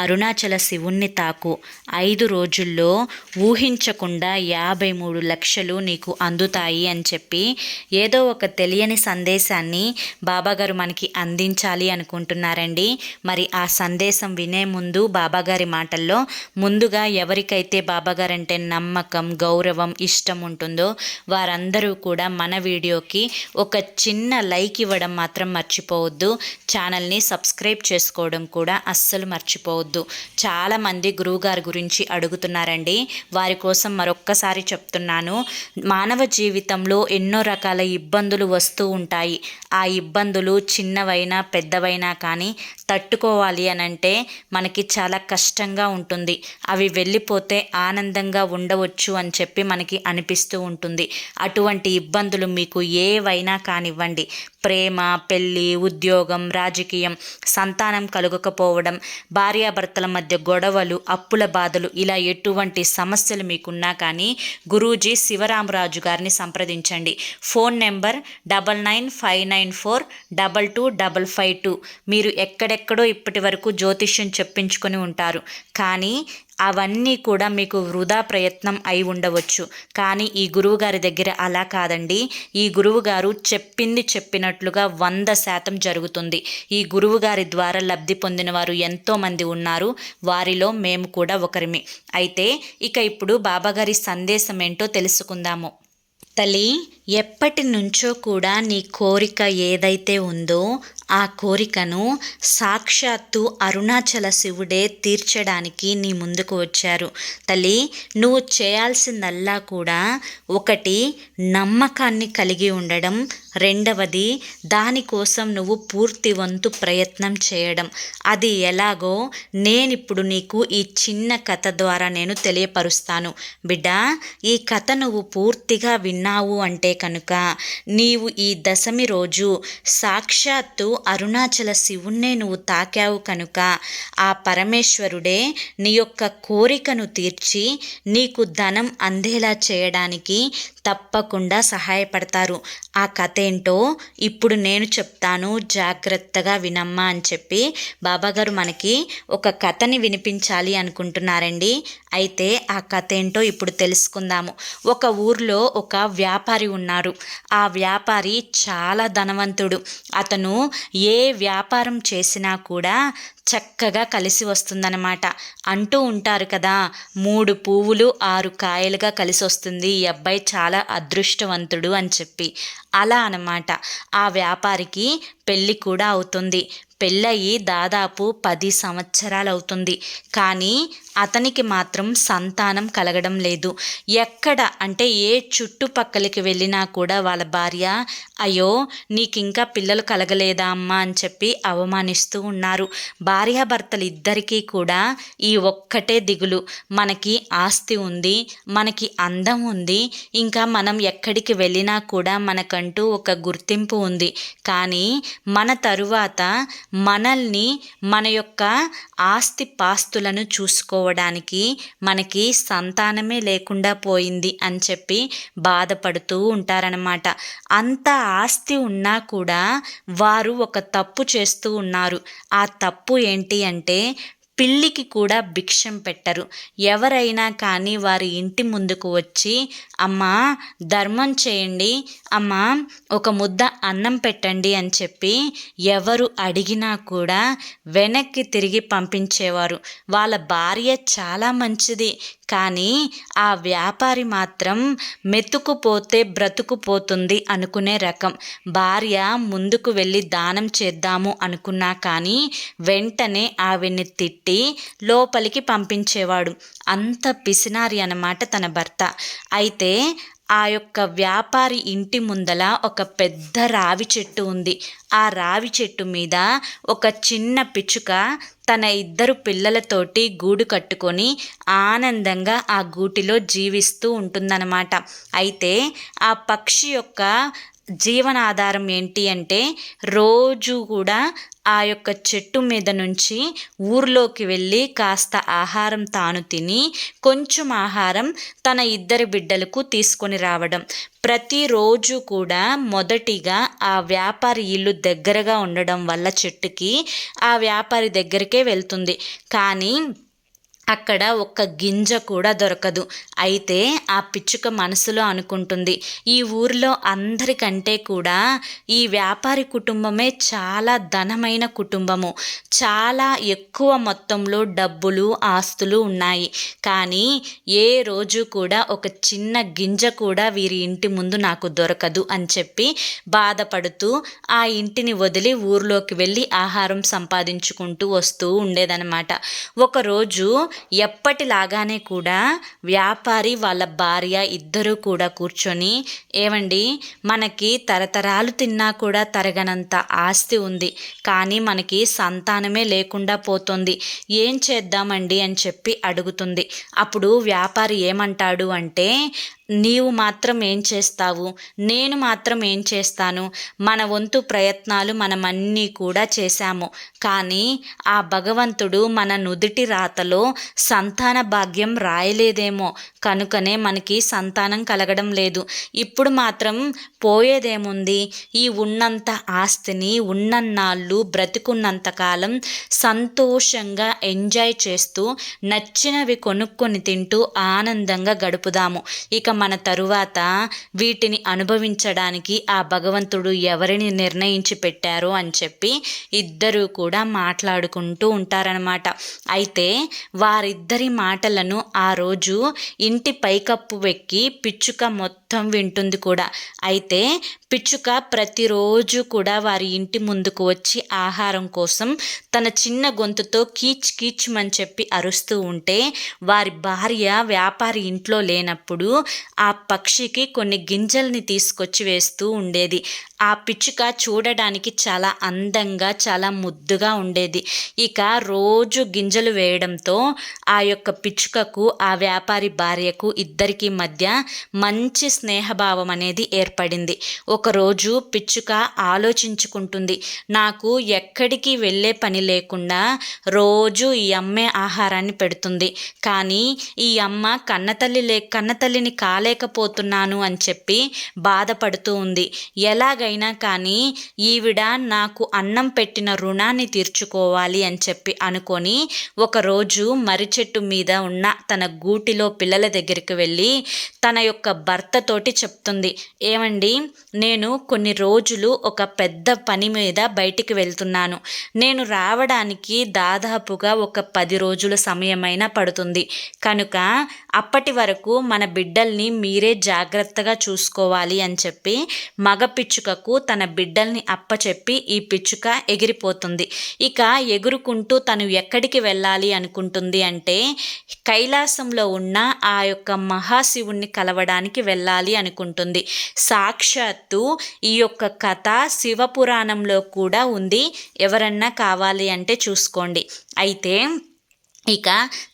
అరుణాచల శివుణ్ణి తాకు. ఐదు రోజుల్లో ఊహించకుండా యాభై మూడు లక్షలు నీకు అందుతాయి అని చెప్పి ఏదో ఒక తెలియని సందేశాన్ని బాబాగారు మనకి అందించాలి అనుకుంటున్నారండి. మరి ఆ సందేశం వినే ముందు బాబాగారి మాటల్లో ముందుగా ఎవరికైతే బాబాగారంటే నమ్మకం గౌరవం ఇష్టం ఉంటుందో వారందరూ కూడా మన వీడియోకి ఒక చిన్న లైక్ ఇవ్వడం మాత్రం మర్చిపోవద్దు. ఛానల్ని సబ్స్క్రైబ్ చేసుకోవడం కూడా అస్సలు మర్చిపోవద్దు. చాలామంది గురువుగారి గురించి అడుగుతున్నారండి. వారి కోసం మరొక్కసారి చెప్తున్నాను. మానవ జీవితంలో ఎన్నో రకాల ఇబ్బందులు వస్తూ ఉంటాయి. ఆ ఇబ్బందులు చిన్నవైనా పెద్దవైనా కానీ తట్టుకోవాలి అని అంటే మనకి చాలా కష్టంగా ఉంటుంది. అవి వెళ్ళిపోతే ఆనందంగా ఉండవచ్చు అని చెప్పి మనకి అనిపిస్తూ ఉంటుంది. అటువంటి ఇబ్బందులు మీకు ఏవైనా కానివ్వండి. ప్రేమ పెళ్ళి ఉద్యోగం రాజకీయం సంతానం కలుగకపోవడం భార్యాభర్తల మధ్య గొడవలు అప్పుల బాధలు ఇలా ఎటువంటి సమస్యలు మీకున్నా కానీ గురూజీ శివరామరాజు గారిని సంప్రదించండి. Phone number double nine five nine four double two double five two. మీరు ఎక్కడెక్కడో ఇప్పటి వరకు జ్యోతిష్యం చెప్పించుకొని ఉంటారు. కానీ అవన్నీ కూడా మీకు వృధా ప్రయత్నం అయి ఉండవచ్చు. కానీ ఈ గురువుగారి దగ్గర అలా కాదండి. ఈ గురువుగారు చెప్పింది చెప్పినట్లుగా వంద శాతం జరుగుతుంది. ఈ గురువుగారి ద్వారా లబ్ధి పొందిన వారు ఎంతోమంది ఉన్నారు. వారిలో మేము కూడా ఒకరిమి. అయితే ఇక ఇప్పుడు బాబాగారి సందేశం ఏంటో తెలుసుకుందాము. తల్లి ఎప్పటి నుంచో కూడా నీ కోరిక ఏదైతే ఉందో ఆ కోరికను సాక్షాత్తు అరుణాచల శివుడే తీర్చడానికి నీ ముందుకు వచ్చారు. తల్లి నువ్వు చేయాల్సిందల్లా కూడా ఒకటి నమ్మకాన్ని కలిగి ఉండడం. రెండవది దానికోసం నువ్వు పూర్తి వంతు ప్రయత్నం చేయడం. అది ఎలాగో నేనిప్పుడు నీకు ఈ చిన్న కథ ద్వారా నేను తెలియపరుస్తాను. బిడ్డ ఈ కథ నువ్వు పూర్తిగా విన్నావు అంటే కనుక నీవు ఈ దశమి రోజు సాక్షాత్తు అరుణాచల శివుణ్ణే నువ్వు తాకావు కనుక ఆ పరమేశ్వరుడే నీ యొక్క కోరికను తీర్చి నీకు ధనం అందేలా చేయడానికి తప్పకుండా సహాయపడతారు. ఆ కథ ఏంటో ఇప్పుడు నేను చెప్తాను. జాగ్రత్తగా వినమ్మా అని చెప్పి బాబాగారు మనకి ఒక కథని వినిపించాలి అనుకుంటున్నారండి. అయితే ఆ కథ ఏంటో ఇప్పుడు తెలుసుకుందాము. ఒక ఊర్లో ఒక వ్యాపారి ఉన్నారు. ఆ వ్యాపారి చాలా ధనవంతుడు. అతను ఏ వ్యాపారం చేసినా కూడా చక్కగా కలిసి వస్తుందన్నమాట. అంటూ ఉంటారు కదా మూడు పువ్వులు ఆరు కాయలుగా కలిసి వస్తుంది ఈ అబ్బాయి చాలా చాలా అదృష్టవంతుడు అని చెప్పి. అలా అన్నమాట. ఆ వ్యాపారికి పెళ్ళి కూడా అవుతుంది. పెళ్ళయి దాదాపు పది సంవత్సరాలు అవుతుంది కానీ అతనికి మాత్రం సంతానం కలగడం లేదు. ఎక్కడ అంటే ఏ చుట్టుపక్కలకి వెళ్ళినా కూడా వాళ్ళ భార్య అయ్యో నీకు ఇంకా పిల్లలు కలగలేదా అమ్మా? అని చెప్పి అవమానిస్తూ ఉన్నారు. భార్యాభర్తలు ఇద్దరికీ కూడా ఈ ఒక్కటే దిగులు. మనకి ఆస్తి ఉంది మనకి అందం ఉంది. ఇంకా మనం ఎక్కడికి వెళ్ళినా కూడా మనకు మనకంటూ ఒక గుర్తింపు ఉంది. కానీ మన తరువాత మనల్ని మన యొక్క ఆస్తి పాస్తులను చూసుకోవడానికి మనకి సంతానమే లేకుండా పోయింది అని చెప్పి బాధపడుతూ ఉంటారనమాట అంత ఆస్తి ఉన్నా కూడా వారు ఒక తప్పు చేస్తూ ఉన్నారు. ఆ తప్పు ఏంటి అంటే పిల్లికి కూడా భిక్షం పెట్టరు. ఎవరైనా కానీ వారి ఇంటి ముందుకు వచ్చి అమ్మా ధర్మం చేయండి. అమ్మా ఒక ముద్ద అన్నం పెట్టండి అని చెప్పి ఎవరు అడిగినా కూడా వెనక్కి తిరిగి పంపించేవారు. వాళ్ళ భార్య చాలా మంచిది. కానీ ఆ వ్యాపారి మాత్రం మెతుకుపోతే బ్రతుకుపోతుంది అనుకునే రకం. భార్య ముందుకు వెళ్ళి దానం చేద్దాము అనుకున్నా కానీ వెంటనే ఆవిడ్ని తిట్టి లోపలికి పంపించేవాడు. అంత పిసినారి అన్నమాట తన భర్త. అయితే ఆ యొక్క వ్యాపారి ఇంటి ముందల ఒక పెద్ద రావి చెట్టు ఉంది. ఆ రావి చెట్టు మీద ఒక చిన్న పిచ్చుక తన ఇద్దరు పిల్లలతోటి గూడు కట్టుకొని ఆనందంగా ఆ గూటిలో జీవిస్తూ ఉంటుందన్నమాట. అయితే ఆ పక్షి యొక్క జీవనాధారం ఏంటి అంటే రోజు కూడా ఆ యొక్క చెట్టు మీద నుంచి ఊర్లోకి వెళ్ళి కాస్త ఆహారం తాను తిని కొంచెం ఆహారం తన ఇద్దరి బిడ్డలకు తీసుకొని రావడం. ప్రతిరోజు కూడా మొదటిగా ఆ వ్యాపారి ఇల్లు దగ్గరగా ఉండడం వల్ల చెట్టుకి ఆ వ్యాపారి దగ్గరికే వెళ్తుంది. కానీ అక్కడ ఒక్క గింజ కూడా దొరకదు. అయితే ఆ పిచ్చుక మనసులో అనుకుంటుంది ఈ ఊరిలో అందరికంటే కూడా ఈ వ్యాపారి కుటుంబమే చాలా ధనమైన కుటుంబము. చాలా ఎక్కువ మొత్తంలో డబ్బులు ఆస్తులు ఉన్నాయి. కానీ ఏ రోజు కూడా ఒక చిన్న గింజ కూడా వీరి ఇంటి ముందు నాకు దొరకదు అని చెప్పి బాధపడుతూ ఆ ఇంటిని వదిలి ఊర్లోకి వెళ్ళి ఆహారం సంపాదించుకుంటూ వస్తూ ఉండేదనమాట ఒకరోజు ఎప్పటిలాగానే కూడా వ్యాపారి వాళ్ళ భార్య ఇద్దరూ కూడా కూర్చొని ఏమండి మనకి తరతరాలు తిన్నా కూడా తరగనంత ఆస్తి ఉంది కానీ మనకి సంతానమే లేకుండా పోతుంది. ఏం చేద్దామండి? అని చెప్పి అడుగుతుంది. అప్పుడు వ్యాపారి ఏమంటాడు అంటే నీవు మాత్రం ఏం చేస్తావు? నేను మాత్రం ఏం చేస్తాను? మన వంతు ప్రయత్నాలు మనమన్నీ కూడా చేశాము. కానీ ఆ భగవంతుడు మన నుదుటి రాతలో సంతాన భాగ్యం రాయలేదేమో. కనుకనే మనకి సంతానం కలగడం లేదు. ఇప్పుడు మాత్రం పోయేదేముంది? ఈ ఉన్నంత ఆస్తిని ఉన్నన్నాళ్ళు బ్రతికున్నంత కాలం సంతోషంగా ఎంజాయ్ చేస్తూ నచ్చినవి కొనుక్కొని తింటూ ఆనందంగా గడుపుదాము. ఇక మన తరువాత వీటిని అనుభవించడానికి ఆ భగవంతుడు ఎవరిని నిర్ణయించి పెట్టారో అని చెప్పి ఇద్దరూ కూడా మాట్లాడుకుంటూ ఉంటారనమాట అయితే వారిద్దరి మాటలను ఆ రోజు ఇంటి పైకప్పు వెక్కి పిచ్చుక మొత్తం వింటుంది కూడా. అయితే పిచ్చుక ప్రతిరోజు కూడా వారి ఇంటి ముందుకు వచ్చి ఆహారం కోసం తన చిన్న గొంతుతో కీచ్ కీచ్మని చెప్పి అరుస్తూ ఉంటే వారి భార్య వ్యాపారి ఇంట్లో లేనప్పుడు ఆ పక్షికి కొన్ని గింజల్ని తీసుకొచ్చి వేస్తూ ఉండేది. ఆ పిచ్చుక చూడడానికి చాలా అందంగా చాలా ముద్దుగా ఉండేది. ఇక రోజు గింజలు వేయడంతో ఆ యొక్క పిచ్చుకకు ఆ వ్యాపారి భార్యకు ఇద్దరికి మధ్య మంచి స్నేహభావం అనేది ఏర్పడింది. ఒకరోజు పిచ్చుక ఆలోచించుకుంటుంది నాకు ఎక్కడికి వెళ్ళే పని లేకుండా రోజు ఈ అమ్మే ఆహారాన్ని పెడుతుంది. కానీ ఈ అమ్మ కన్నతల్లి లే కన్నతల్లిని కాలేకపోతున్నాను అని చెప్పి బాధపడుతూ ఉంది. ఎలాగైనా అయినా కానీ ఈవిడ నాకు అన్నం పెట్టిన రుణాన్ని తీర్చుకోవాలి అని చెప్పి అనుకొని ఒకరోజు మర్రి చెట్టు మీద ఉన్న తన గూటిలో పిల్లల దగ్గరికి వెళ్ళి తన యొక్క భర్తతోటి చెప్తుంది. ఏమండి? నేను కొన్ని రోజులు ఒక పెద్ద పని మీద బయటికి వెళ్తున్నాను. నేను రావడానికి దాదాపుగా ఒక పది రోజుల సమయమైనా పడుతుంది. కనుక అప్పటి వరకు మన బిడ్డల్ని మీరే జాగ్రత్తగా చూసుకోవాలి అని చెప్పి మగ పిచ్చుకకు తన బిడ్డల్ని అప్పచెప్పి ఈ పిచ్చుక ఎగిరిపోతుంది. ఇక ఎగురుకుంటూ తను ఎక్కడికి వెళ్ళాలి అనుకుంటుంది అంటే కైలాసంలో ఉన్న ఆ యొక్క మహాశివుణ్ణి కలవడానికి వెళ్ళాలి అనుకుంటుంది. సాక్షాత్తు ఈ యొక్క కథ శివపురాణంలో కూడా ఉంది. ఎవరన్నా కావాలి అంటే చూసుకోండి. అయితే ఇక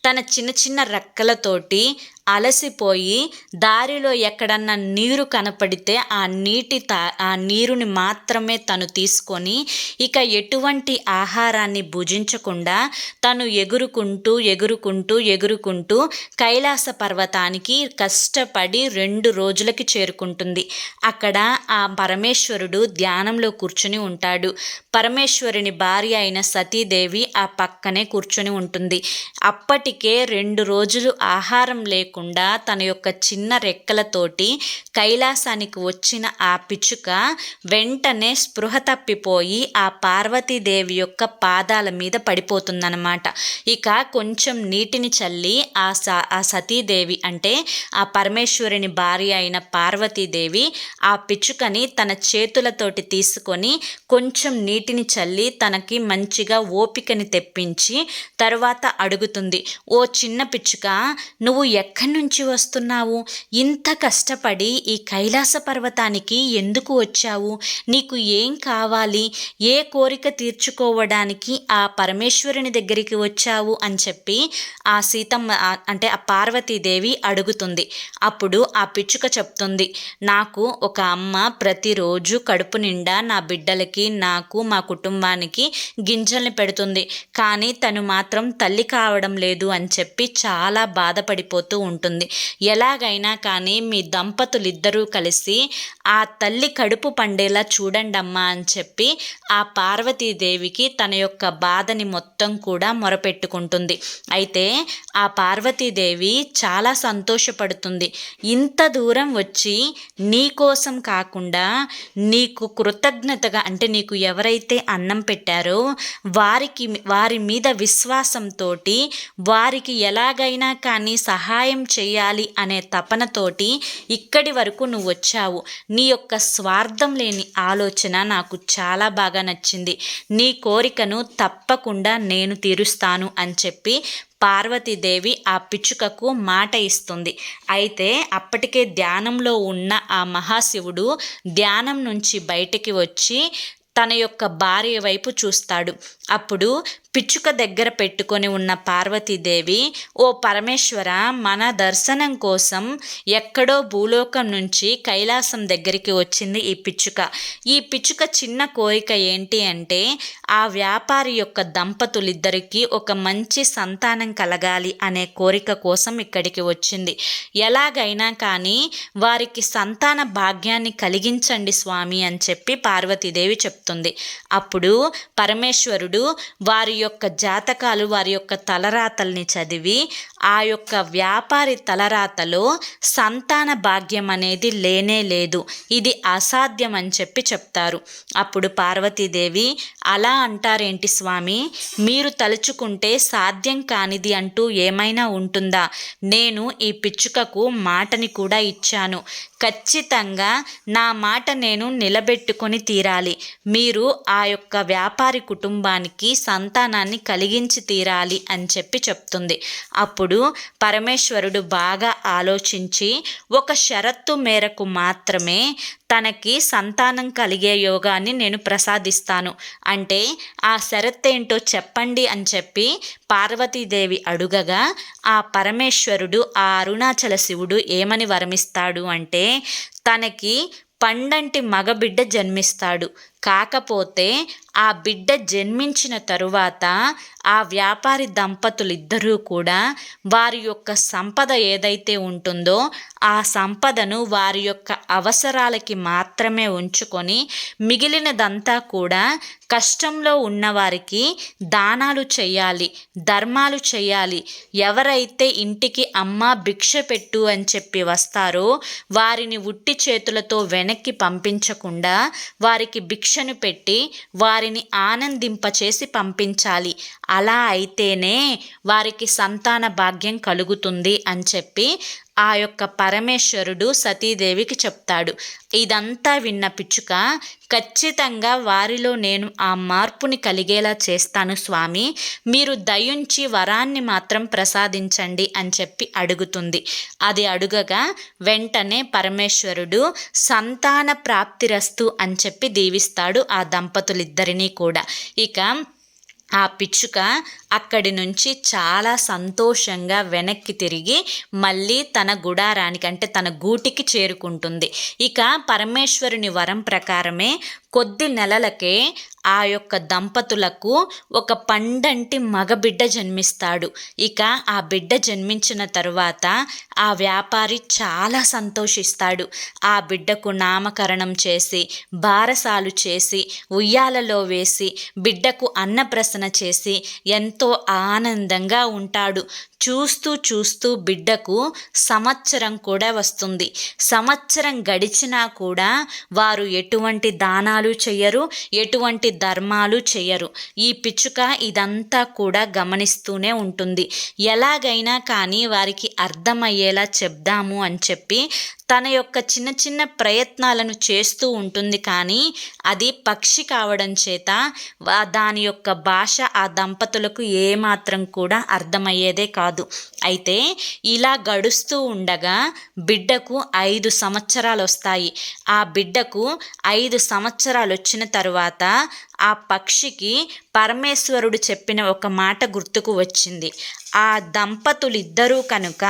తన చిన్న చిన్న రెక్కలతోటి అలసిపోయి దారిలో ఎక్కడన్నా నీరు కనపడితే ఆ నీటి తా ఆ నీరుని మాత్రమే తను తీసుకొని ఇక ఎటువంటి ఆహారాన్ని భుజించకుండా తను ఎగురుకుంటూ ఎగురుకుంటూ ఎగురుకుంటూ కైలాస పర్వతానికి కష్టపడి రెండు రోజులకి చేరుకుంటుంది. అక్కడ ఆ పరమేశ్వరుడు ధ్యానంలో కూర్చుని ఉంటాడు. పరమేశ్వరుని భార్య అయిన సతీదేవి ఆ పక్కనే కూర్చొని ఉంటుంది. అప్పటికే రెండు రోజులు ఆహారం లేకుండా తన యొక్క చిన్న రెక్కలతోటి కైలాసానికి వచ్చిన ఆ పిచ్చుక వెంటనే స్పృహ తప్పిపోయి ఆ పార్వతీదేవి యొక్క పాదాల మీద పడిపోతుందన్నమాట. ఇక కొంచెం నీటిని చల్లి ఆ స ఆ సతీదేవి అంటే ఆ పరమేశ్వరుని భార్య అయిన పార్వతీదేవి ఆ పిచ్చుకని తన చేతులతోటి తీసుకొని కొంచెం నీటిని చల్లి తనకి మంచిగా ఓపికని తెప్పించి తరువాత అడుగుతుంది ఓ చిన్న పిచ్చుక నువ్వు ఎక్కడి ఎక్కడి నుంచి వస్తున్నావు? ఇంత కష్టపడి ఈ కైలాస పర్వతానికి ఎందుకు వచ్చావు? నీకు ఏం కావాలి? ఏ కోరిక తీర్చుకోవడానికి ఆ పరమేశ్వరుని దగ్గరికి వచ్చావు? అని చెప్పి ఆ సీతమ్మ అంటే ఆ పార్వతీదేవి అడుగుతుంది. అప్పుడు ఆ పిచ్చుక చెప్తుంది నాకు ఒక అమ్మ ప్రతిరోజు కడుపు నిండా నా బిడ్డలకి నాకు మా కుటుంబానికి గింజల్ని పెడుతుంది. కానీ తను మాత్రం తల్లి కావడం లేదు అని చెప్పి చాలా బాధపడిపోతూ ఉంటుంది. ఎలాగైనా కానీ మీ దంపతులిద్దరూ కలిసి ఆ తల్లి కడుపు పండేలా చూడండమ్మా అని చెప్పి ఆ పార్వతీదేవికి తన యొక్క బాధని మొత్తం కూడా మొరపెట్టుకుంటుంది. అయితే ఆ పార్వతీదేవి చాలా సంతోషపడుతుంది. ఇంత దూరం వచ్చి నీ కోసం కాకుండా నీకు కృతజ్ఞతగా అంటే నీకు ఎవరైతే అన్నం పెట్టారో వారికి వారి మీద విశ్వాసంతో వారికి ఎలాగైనా కానీ సహాయం చేయాలి అనే తపనతోటి ఇక్కడి వరకు నువ్వు వచ్చావు. నీ యొక్క స్వార్థం లేని ఆలోచన నాకు చాలా బాగా నచ్చింది. నీ కోరికను తప్పకుండా నేను తీరుస్తాను అని చెప్పి పార్వతీదేవి ఆ పిచ్చుకకు మాట ఇస్తుంది. అయితే అప్పటికే ధ్యానంలో ఉన్న ఆ మహాశివుడు ధ్యానం నుంచి బయటికి వచ్చి తన యొక్క భార్య వైపు చూస్తాడు. అప్పుడు పిచ్చుక దగ్గర పెట్టుకొని ఉన్న పార్వతీదేవి ఓ పరమేశ్వర మన దర్శనం కోసం ఎక్కడో భూలోకం నుంచి కైలాసం దగ్గరికి వచ్చింది ఈ పిచ్చుక. ఈ పిచ్చుక చిన్న కోరిక ఏంటి అంటే ఆ వ్యాపారి యొక్క దంపతులిద్దరికీ ఒక మంచి సంతానం కలగాలి అనే కోరిక కోసం ఇక్కడికి వచ్చింది. ఎలాగైనా కానీ వారికి సంతాన భాగ్యాన్ని కలిగించండి స్వామి అని చెప్పి పార్వతీదేవి చెప్తుంది. అప్పుడు పరమేశ్వరుడు వారి యొక్క జాతకాలు వారి యొక్క తలరాతల్ని చదివి ఆ యొక్క వ్యాపారి తలరాతలో సంతాన భాగ్యం అనేది లేనే లేదు. ఇది అసాధ్యం అని చెప్పి చెప్తారు. అప్పుడు పార్వతీదేవి అలా అంటారేంటి స్వామి? మీరు తలుచుకుంటే సాధ్యం కానిది అంటూ ఏమైనా ఉంటుందా? నేను ఈ పిచ్చుకకు మాటని కూడా ఇచ్చాను. ఖచ్చితంగా నా మాట నేను నిలబెట్టుకొని తీరాలి. మీరు ఆ యొక్క వ్యాపారి కుటుంబానికి సంతానాన్ని కలిగించి తీరాలి అని చెప్పి చెప్తుంది. అప్పుడు పరమేశ్వరుడు బాగా ఆలోచించి ఒక షరత్తు మేరకు మాత్రమే తనకి సంతానం కలిగే యోగాన్ని నేను ప్రసాదిస్తాను. అంటే ఆ షరత్తేంటో చెప్పండి అని చెప్పి పార్వతీదేవి అడుగగా ఆ పరమేశ్వరుడు ఆ అరుణాచల శివుడు ఏమని వరమిస్తాడు అంటే తనకి పండంటి మగబిడ్డ జన్మిస్తాడు. కాకపోతే ఆ బిడ్డ జన్మించిన తరువాత ఆ వ్యాపారి దంపతులిద్దరూ కూడా వారి యొక్క సంపద ఏదైతే ఉంటుందో ఆ సంపదను వారి యొక్క అవసరాలకి మాత్రమే ఉంచుకొని మిగిలినదంతా కూడా కష్టంలో ఉన్నవారికి దానాలు చేయాలి ధర్మాలు చేయాలి ఎవరైతే ఇంటికి అమ్మ భిక్ష పెట్టు అని చెప్పి వస్తారో వారిని ఉట్టి చేతులతో వెనక్కి పంపించకుండా వారికి శిక్షను పెట్టి వారిని ఆనందింపచేసి పంపించాలి. అలా అయితేనే వారికి సంతాన భాగ్యం కలుగుతుంది అని చెప్పి ఆ యొక్క పరమేశ్వరుడు సతీదేవికి చెప్తాడు. ఇదంతా విన్న పిచ్చుక ఖచ్చితంగా వారిలో నేను ఆ మార్పుని కలిగేలా చేస్తాను స్వామి. మీరు దయుంచి వరాన్ని మాత్రం ప్రసాదించండి అని చెప్పి అడుగుతుంది. అది అడుగగా వెంటనే పరమేశ్వరుడు సంతాన ప్రాప్తిరస్తు అని చెప్పి దీవిస్తాడు ఆ దంపతులిద్దరినీ కూడా. ఇక ఆ పిచ్చుక అక్కడి నుంచి చాలా సంతోషంగా వెనక్కి తిరిగి మళ్ళీ తన గుడారానికి అంటే తన గూటికి చేరుకుంటుంది. ఇక పరమేశ్వరుని వరం ప్రకారమే కొద్ది నెలలకే ఆ యొక్క దంపతులకు ఒక పండంటి మగబిడ్డ జన్మిస్తాడు. ఇక ఆ బిడ్డ జన్మించిన తరువాత ఆ వ్యాపారి చాలా సంతోషిస్తాడు. ఆ బిడ్డకు నామకరణం చేసి బారసాలు చేసి ఉయ్యాలలో వేసి బిడ్డకు అన్నప్రసన చేసి ఎంతో ఆనందంగా ఉంటాడు. చూస్తూ చూస్తూ బిడ్డకు సంవత్సరం కూడా వస్తుంది. సంవత్సరం గడిచినా కూడా వారు ఎటువంటి దానాలు చెయ్యరు ఎటువంటి ధర్మాలు చెయ్యరు. ఈ పిచ్చుక ఇదంతా కూడా గమనిస్తూనే ఉంటుంది. ఎలాగైనా కానీ వారికి అర్థమయ్యేలా చెప్దాము అని చెప్పి తన యొక్క చిన్న చిన్న ప్రయత్నాలను చేస్తూ ఉంటుంది కానీ అది పక్షి కావడం చేత దాని యొక్క భాష ఆ దంపతులకు ఏమాత్రం కూడా అర్థమయ్యేదే కాదు. అయితే ఇలా గడుస్తూ ఉండగా బిడ్డకు ఐదు సంవత్సరాలు వస్తాయి ఆ బిడ్డకు ఐదు సంవత్సరాలు వచ్చిన తరువాత ఆ పక్షికి పరమేశ్వరుడు చెప్పిన ఒక మాట గుర్తుకు వచ్చింది. ఆ దంపతులిద్దరూ కనుక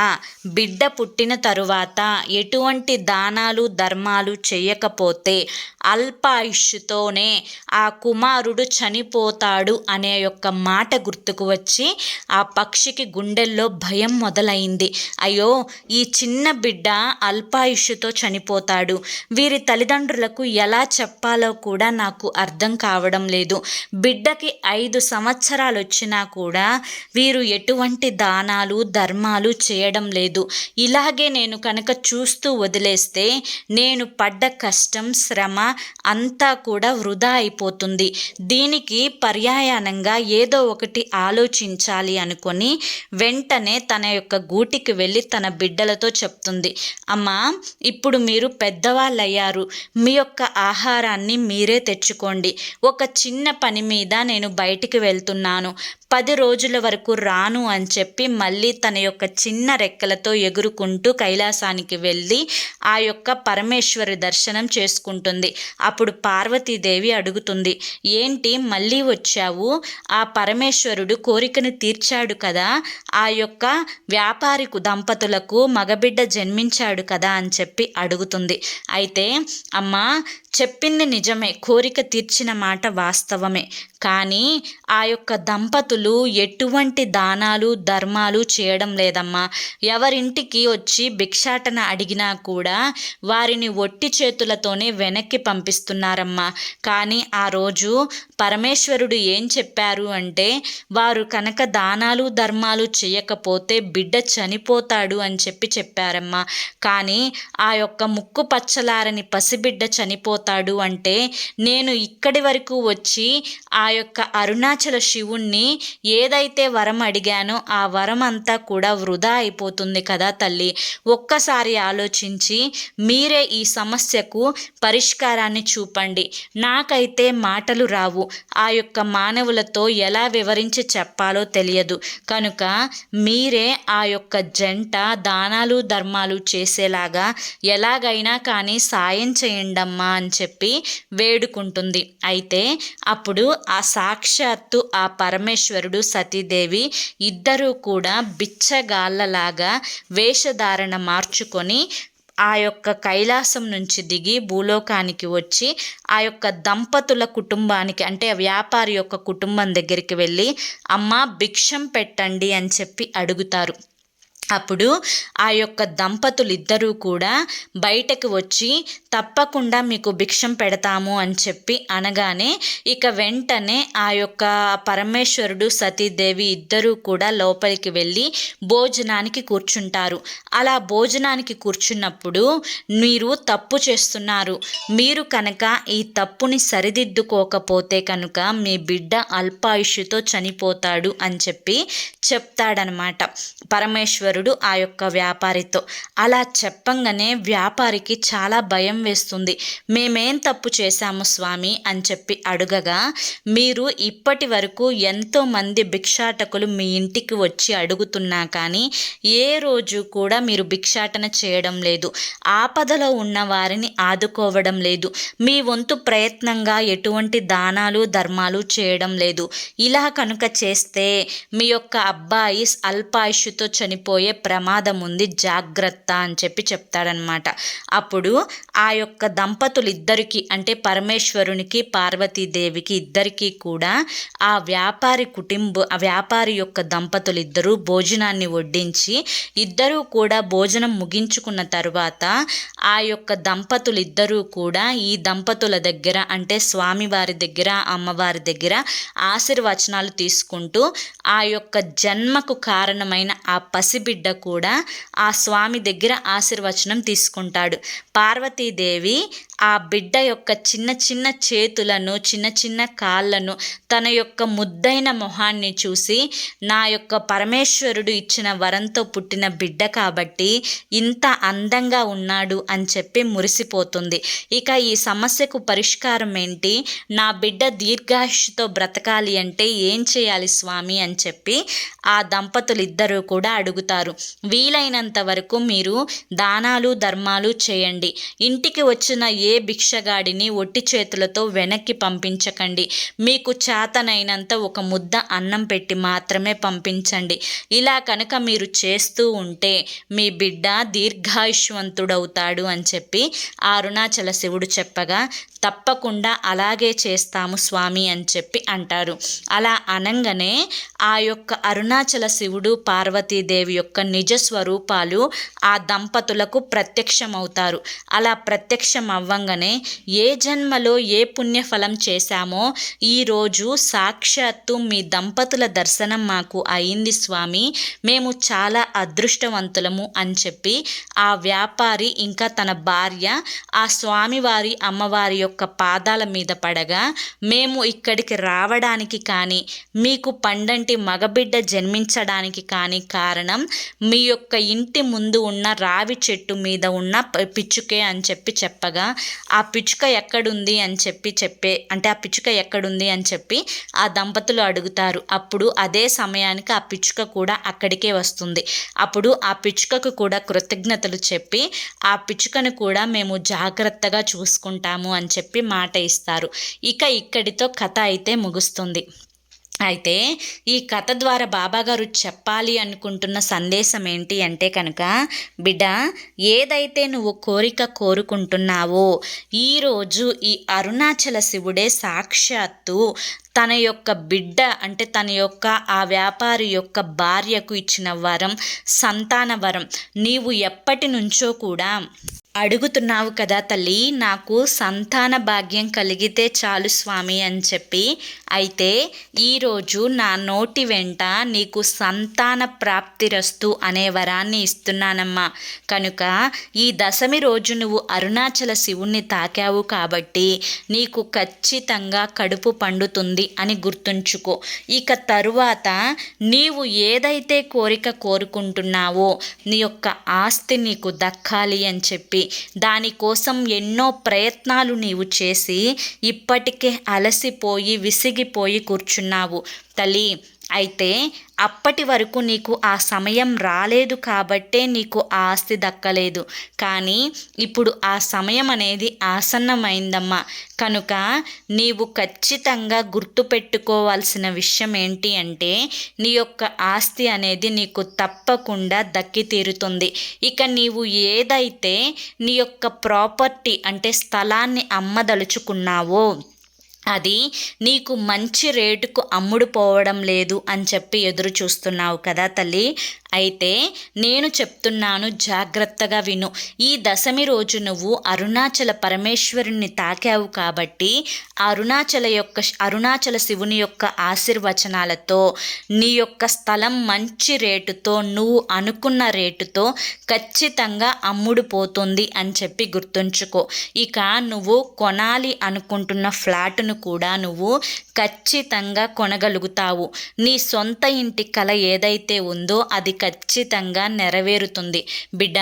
బిడ్డ పుట్టిన తరువాత ఎటువంటి దానాలు ధర్మాలు చేయకపోతే అల్పాయుష్యుతోనే ఆ కుమారుడు చనిపోతాడు అనే యొక్క మాట గుర్తుకు వచ్చి ఆ పక్షికి గుండెల్లో భయం మొదలైంది. అయ్యో ఈ చిన్న బిడ్డ అల్పాయుష్యుతో చనిపోతాడు. వీరి తల్లిదండ్రులకు ఎలా చెప్పాలో కూడా నాకు అర్థం కావడం లేదు. బిడ్డకి ఐదు సంవత్సరాలు వచ్చినా కూడా వీరు ఎటువంటి దానాలు ధర్మాలు చేయడం లేదు. ఇలాగే నేను కనుక చూస్తూ వదిలేస్తే నేను పడ్డ కష్టం శ్రమ అంతా కూడా వృధా అయిపోతుంది. దీనికి పర్యాయానంగా ఏదో ఒకటి ఆలోచించాలి అనుకొని వెంటనే తన యొక్క గూటికి వెళ్ళి తన బిడ్డలతో చెప్తుంది. అమ్మా ఇప్పుడు మీరు పెద్దవాళ్ళయ్యారు. మీ యొక్క ఆహారాన్ని మీరే తెచ్చుకోండి. ఒక చిన్న పని మీద నేను బయటికి వెళ్తున్నాను. పది రోజుల వరకు రాను అని చెప్పి మళ్ళీ తన యొక్క చిన్న రెక్కలతో ఎగురుకుంటూ కైలాసానికి వెళ్ళి ఆ యొక్క పరమేశ్వరి దర్శనం చేసుకుంటుంది. అప్పుడు పార్వతీదేవి అడుగుతుంది ఏంటి మళ్ళీ వచ్చావు? ఆ పరమేశ్వరుడు కోరికను తీర్చాడు కదా? ఆ యొక్క వ్యాపారికు దంపతులకు మగబిడ్డ జన్మించాడు కదా? అని చెప్పి అడుగుతుంది. అయితే అమ్మ చెప్పింది నిజమే. కోరిక తీర్చిన మాట వాస్తవమే. కానీ ఆ యొక్క దంపతులు ఎటువంటి దానాలు ధర్మాలు చేయడం లేదమ్మా. ఎవరింటికి వచ్చి భిక్షాటన అడిగినా కూడా వారిని ఒట్టి చేతులతోనే వెనక్కి పంపిస్తున్నారమ్మా. కానీ ఆ రోజు పరమేశ్వరుడు ఏం చెప్పారు అంటే వారు కనుక దానాలు ధర్మాలు చేయకపోతే బిడ్డ చనిపోతాడు అని చెప్పి చెప్పారమ్మా. కానీ ఆ యొక్క ముక్కు పచ్చలారని పసిబిడ్డ చనిపోతాడు అంటే నేను ఇక్కడి వరకు వచ్చి ఆ యొక్క అరుణాచల శివుణ్ణి ఏదైతే వరం అడిగానో ఆ వరం అంతా కూడా వృధా అయిపోతుంది కదా తల్లి. ఒక్కసారి ఆలోచించి మీరే ఈ సమస్యకు పరిష్కారాన్ని చూపండి. నాకైతే మాటలు రావు. ఆ యొక్క మానవులతో ఎలా వివరించి చెప్పాలో తెలియదు. కనుక మీరే ఆ యొక్క జంట దానాలు ధర్మాలు చేసేలాగా ఎలాగైనా కానీ సాయం చేయండమ్మా అని చెప్పి వేడుకుంటుంది. అయితే అప్పుడు ఆ సాక్షాత్తు ఆ పరమేశ్వరుడు సతీదేవి ఇద్దరూ కూడా బిచ్చగాళ్ళలాగా వేషధారణ మార్చుకొని ఆ యొక్క కైలాసం నుంచి దిగి భూలోకానికి వచ్చి ఆ యొక్క దంపతుల కుటుంబానికి అంటే వ్యాపారి యొక్క కుటుంబం దగ్గరికి వెళ్ళి అమ్మ భిక్షం పెట్టండి అని చెప్పి అడుగుతారు. అప్పుడు ఆ యొక్క దంపతులు ఇద్దరూ కూడా బయటకు వచ్చి తప్పకుండా మీకు భిక్షం పెడతాము అని చెప్పి అనగానే ఇక వెంటనే ఆ యొక్క పరమేశ్వరుడు సతీదేవి ఇద్దరూ కూడా లోపలికి వెళ్ళి భోజనానికి కూర్చుంటారు. అలా భోజనానికి కూర్చున్నప్పుడు మీరు తప్పు చేస్తున్నారు. మీరు కనుక ఈ తప్పుని సరిదిద్దుకోకపోతే కనుక మీ బిడ్డ అల్పాయుషుతో చనిపోతాడు అని చెప్పి చెప్తాడనమాట పరమేశ్వరుడు. ఆ యొక్క వ్యాపారితో. అలా చెప్పంగానే వ్యాపారికి చాలా భయం వేస్తుంది. మేమేం తప్పు చేశాము స్వామి అని చెప్పి అడుగగా మీరు ఇప్పటి వరకు ఎంతోమంది భిక్షాటకులు మీ ఇంటికి వచ్చి అడుగుతున్నా కానీ ఏ రోజు కూడా మీరు భిక్షాటన చేయడం లేదు. ఆపదలో ఉన్న వారిని ఆదుకోవడం లేదు. మీ వంతు ప్రయత్నంగా ఎటువంటి దానాలు ధర్మాలు చేయడం లేదు. ఇలా కనుక చేస్తే మీ యొక్క అబ్బాయి అల్పాయుషుతో చనిపోయే ప్రమాదం ఉంది జాగ్రత్త అని చెప్పి చెప్తాడనమాట అప్పుడు ఆ యొక్క దంపతులు ఇద్దరికి అంటే పరమేశ్వరునికి పార్వతీదేవికి ఇద్దరికీ కూడా ఆ వ్యాపారి కుటుంబ ఆ వ్యాపారి యొక్క దంపతులు ఇద్దరూ భోజనాన్ని వడ్డించి ఇద్దరూ కూడా భోజనం ముగించుకున్న తర్వాత ఆ యొక్క దంపతులు ఇద్దరూ కూడా ఈ దంపతుల దగ్గర అంటే స్వామివారి దగ్గర అమ్మవారి దగ్గర ఆశీర్వచనాలు తీసుకుంటూ ఆ యొక్క జన్మకు కారణమైన ఆ పసిబిడ్డ బిడ్డ కూడా ఆ స్వామి దగ్గర ఆశీర్వచనం తీసుకుంటాడు. పార్వతీదేవి ఆ బిడ్డ యొక్క చిన్న చిన్న చేతులను చిన్న చిన్న కాళ్ళను తన యొక్క ముద్దైన మొహాన్ని చూసి నా యొక్క పరమేశ్వరుడు ఇచ్చిన వరంతో పుట్టిన బిడ్డ కాబట్టి ఇంత అందంగా ఉన్నాడు అని చెప్పి మురిసిపోతుంది. ఇక ఈ సమస్యకు పరిష్కారం ఏంటి? నా బిడ్డ దీర్ఘాయుషుతో బ్రతకాలి అంటే ఏం చేయాలి స్వామి అని చెప్పి ఆ దంపతులు ఇద్దరూ కూడా అడుగుతారు. వీలైనంత వరకు మీరు దానాలు ధర్మాలు చేయండి. ఇంటికి వచ్చిన ఏ భిక్షగాడిని ఒట్టి చేతులతో వెనక్కి పంపించకండి. మీకు చేతనైనంత ఒక ముద్ద అన్నం పెట్టి మాత్రమే పంపించండి. ఇలా కనుక మీరు చేస్తూ ఉంటే మీ బిడ్డ దీర్ఘాయుష్వంతుడవుతాడు అని చెప్పి ఆ అరుణాచల శివుడు చెప్పగా తప్పకుండా అలాగే చేస్తాము స్వామి అని చెప్పి అంటారు. అలా అనంగానే ఆ యొక్క అరుణాచల శివుడు పార్వతీదేవి యొక్క నిజ స్వరూపాలు ఆ దంపతులకు ప్రత్యక్షమవుతారు. అలా ప్రత్యక్షం అవ్వ అవ్వంగానే ఏ జన్మలో ఏ పుణ్యఫలం చేశామో ఈరోజు సాక్షాత్తు మీ దంపతుల దర్శనం మాకు అయింది స్వామి. మేము చాలా అదృష్టవంతులము అని చెప్పి ఆ వ్యాపారి ఇంకా తన భార్య ఆ స్వామివారి అమ్మవారి యొక్క పాదాల మీద పడగా మేము ఇక్కడికి రావడానికి కానీ మీకు పండంటి మగబిడ్డ జన్మించడానికి కానీ కారణం మీ యొక్క ఇంటి ముందు ఉన్న రావి చెట్టు మీద ఉన్న పిచ్చుకే అని చెప్పి చెప్పగా ఆ పిచ్చుక ఎక్కడుంది? అని చెప్పి చెప్పే అంటే ఆ పిచ్చుక ఎక్కడుంది? అని చెప్పి ఆ దంపతులు అడుగుతారు. అప్పుడు అదే సమయానికి ఆ పిచ్చుక కూడా అక్కడికే వస్తుంది. అప్పుడు ఆ పిచ్చుకకు కూడా కృతజ్ఞతలు చెప్పి ఆ పిచ్చుకను కూడా మేము జాగ్రత్తగా చూసుకుంటాము అని చెప్పి మాట ఇస్తారు. ఇక ఇక్కడితో కథ అయితే ముగుస్తుంది. అయితే ఈ కథ ద్వారా బాబాగారు చెప్పాలి అనుకుంటున్న సందేశం ఏంటి అంటే కనుక బిడ్డ ఏదైతే నువ్వు కోరిక కోరుకుంటున్నావో ఈరోజు ఈ అరుణాచల శివుడే సాక్షాత్తు తన యొక్క బిడ్డ అంటే తన యొక్క ఆ వ్యాపారి యొక్క భార్యకు ఇచ్చిన వరం సంతాన వరం నీవు ఎప్పటి నుంచో కూడా అడుగుతున్నావు కదా తల్లి నాకు సంతాన భాగ్యం కలిగితే చాలు స్వామి అని చెప్పి. అయితే ఈరోజు నా నోటి వెంట నీకు సంతాన ప్రాప్తిరస్తు అనే వరాన్ని ఇస్తున్నానమ్మా. కనుక ఈ దశమి రోజు నువ్వు అరుణాచల శివుణ్ణి తాకావు కాబట్టి నీకు ఖచ్చితంగా కడుపు పండుతుంది అని గుర్తుంచుకో. ఇక తరువాత నీవు ఏదైతే కోరిక కోరుకుంటున్నావో నీ యొక్క ఆస్తి నీకు దక్కాలి అని చెప్పి దానికోసం ఎన్నో ప్రయత్నాలు నీవు చేసి ఇప్పటికే అలసిపోయి విసిగిపోయి కూర్చున్నావు. తల్లి అయితే అప్పటి వరకు నీకు ఆ సమయం రాలేదు కాబట్టే నీకు ఆ ఆస్తి దక్కలేదు. కానీ ఇప్పుడు ఆ సమయం అనేది ఆసన్నమైందమ్మా. కనుక నీవు ఖచ్చితంగా గుర్తుపెట్టుకోవాల్సిన విషయం ఏంటి అంటే నీ యొక్క ఆస్తి అనేది నీకు తప్పకుండా దక్కి తీరుతుంది. ఇక నీవు ఏదైతే నీ యొక్క ప్రాపర్టీ అంటే స్థలాన్ని అమ్మదలుచుకున్నావో అది నీకు మంచి రేటుకు అమ్ముడు పోవడం లేదు అని చెప్పి ఎదురు చూస్తున్నావు కదా తల్లి. అయితే నేను చెప్తున్నాను జాగ్రత్తగా విను. ఈ దశమి రోజు నువ్వు అరుణాచల పరమేశ్వరుణ్ణి తాకావు కాబట్టి అరుణాచల యొక్క అరుణాచల శివుని యొక్క ఆశీర్వచనాలతో నీ యొక్క స్థలం మంచి రేటుతో నువ్వు అనుకున్న రేటుతో ఖచ్చితంగా అమ్ముడు పోతుంది అని చెప్పి గుర్తుంచుకో. ఇక నువ్వు కొనాలి అనుకుంటున్న ఫ్లాట్ను కూడా నువ్వు ఖచ్చితంగా కొనగలుగుతావు. నీ సొంత ఇంటి కళ ఏదైతే ఉందో అది ఖచ్చితంగా నెరవేరుతుంది. బిడ్డ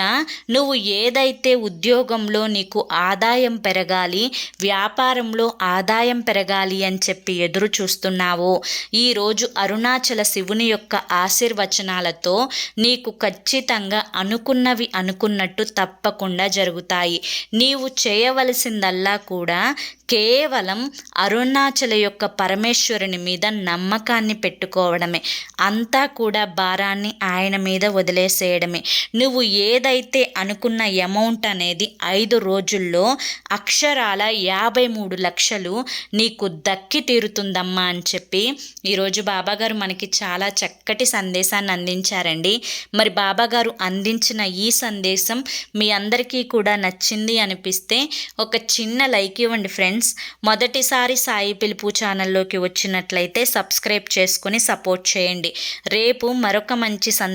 నువ్వు ఏదైతే ఉద్యోగంలో నీకు ఆదాయం పెరగాలి వ్యాపారంలో ఆదాయం పెరగాలి అని చెప్పి ఎదురు చూస్తున్నావో ఈరోజు అరుణాచల శివుని యొక్క ఆశీర్వచనాలతో నీకు ఖచ్చితంగా అనుకున్నవి అనుకున్నట్టు తప్పకుండా జరుగుతాయి. నీవు చేయవలసిందల్లా కూడా కేవలం అరుణాచల యొక్క పరమేశ్వరుని మీద నమ్మకాన్ని పెట్టుకోవడమే. అంతా కూడా భారాన్ని ఆయన మీద వదిలేసేయడమే. నువ్వు ఏదైతే అనుకున్న అమౌంట్ అనేది ఐదు రోజుల్లో అక్షరాల యాభై మూడు లక్షలు నీకు దక్కి తీరుతుందమ్మా అని చెప్పి ఈరోజు బాబాగారు మనకి చాలా చక్కటి సందేశాన్ని అందించారండి. మరి బాబాగారు అందించిన ఈ సందేశం మీ అందరికీ కూడా నచ్చింది అనిపిస్తే ఒక చిన్న లైక్ ఇవ్వండి ఫ్రెండ్స్. ఫ్రెండ్స్ మొదటిసారి సాయి పిలుపు ఛానల్లోకి వచ్చినట్లయితే సబ్స్క్రైబ్ చేసుకుని సపోర్ట్ చేయండి. రేపు మరొక మంచి సందేశం